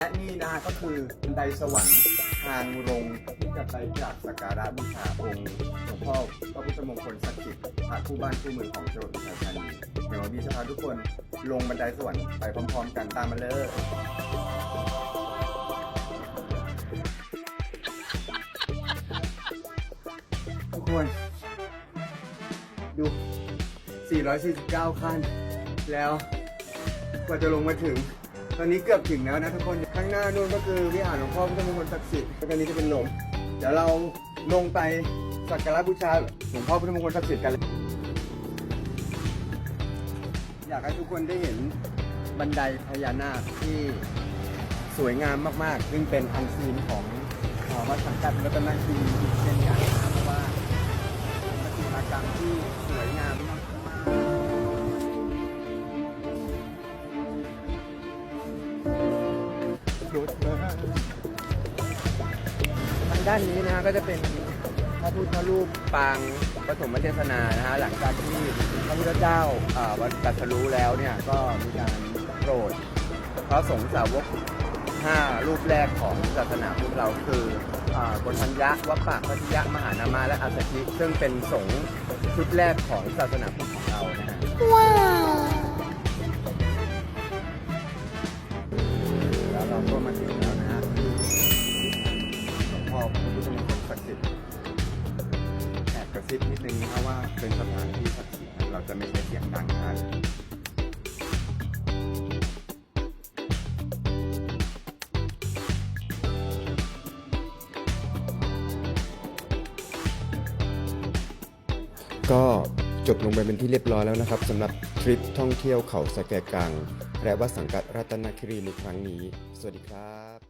และนี่นะฮะก็คือบันไดสวรรค์ทางลงที่จะไปกราบสักการะบูชาองค์หลวงพ่อพระพุทธมงคลศักดิ์สิทธิ์พระคู่บ้านคู่เมืองของจังหวัดอุทัยธานีเดี๋ยววันนี้จะพาทุกคนลงบันไดสวรรค์ไปพร้อมๆกันตามมาเลยทุกคน ดู 449 ขั้น แล้วกว่าจะลงมาถึง ตอนนี้เกือบถึงแล้วนะทุกคน ข้างหน้านู่นก็คือวิหารหลวงพ่อพุทธมงคลศักดิ์สิทธิ์แล้วก็นี้จะเป็นลม เดี๋ยวเราลงไปสักการะบูชาหลวงพ่อพุทธมงคลศักดิ์สิทธิ์กันเลย อยากให้ทุกคนได้เห็นบันไดพญานาคที่สวยงามมากๆ ซึ่งเป็นอันซีนของวัดสังกัดรัตนคีรีเช่นกันเพราะว่าเป็นประติมากรรมที่สวย รถมาทางด้านนี้นะฮะก็จะเป็นพระพุทธรูปปางปฐมเทศนานะฮะหลังจากที่พระพุทธเจ้าอ่าวันตรัสรู้แล้วเนี่ยก็มีการโปรดพระสงฆ์สาวก5รูปแรกของศาสนาพุทธเราคืออ่ากนทัญญะวัปปะพัทยะมหานามาและอัสสชิซึ่งเป็นสงฆ์ชุดแรกของศาสนาพุทธของเรานะฮะแล้ว ซิบนิดนึงนะครับว่าเป็นสถานที่ศักดิ์สิทธิ์เราจะไม่ใช้เสียงดังนะก็จบลงไปเป็นที่เรียบร้อยแล้วนะครับสำหรับทริปท่องเที่ยวเขาสะแกกัง และวัดสังกัดรัตนคิรีในครั้งนี้ สวัสดีครับ